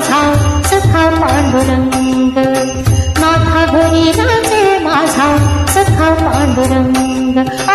माझा सखा पांडुरंग. नाथा घरी माझा सखा पांडुरंग.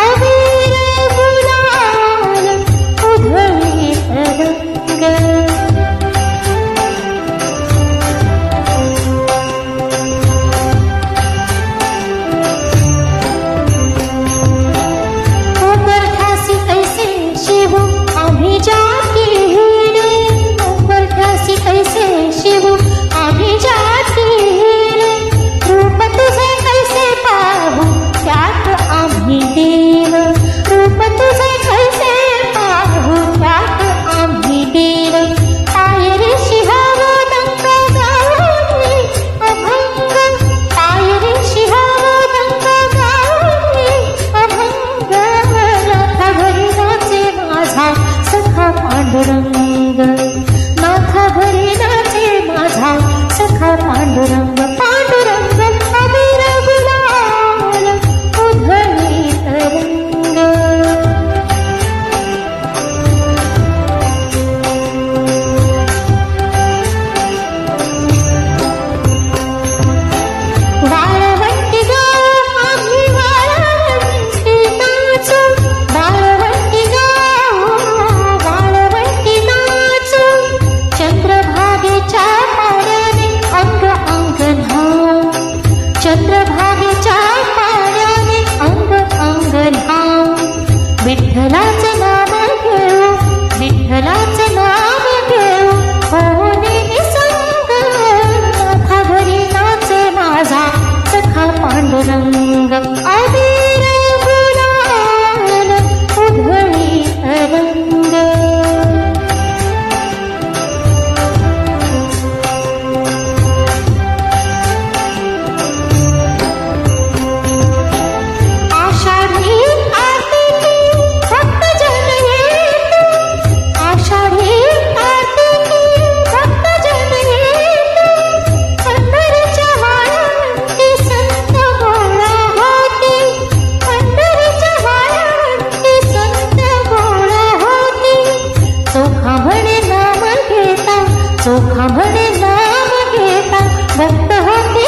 चोखाभरे नाम घेता भक्त होती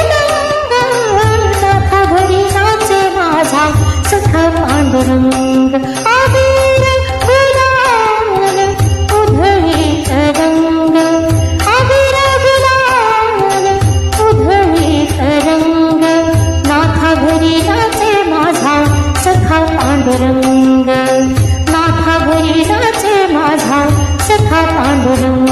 नाथाभरी नाचे माझा सखा पांडुरंग आदर गुलाल उधळी तरंग आदर गुलाल उधळी तरंग नाथाभरी नाचे माझा सखा पांडुरंग नाथाभरी नाचे माझा सखा पांडुरंग.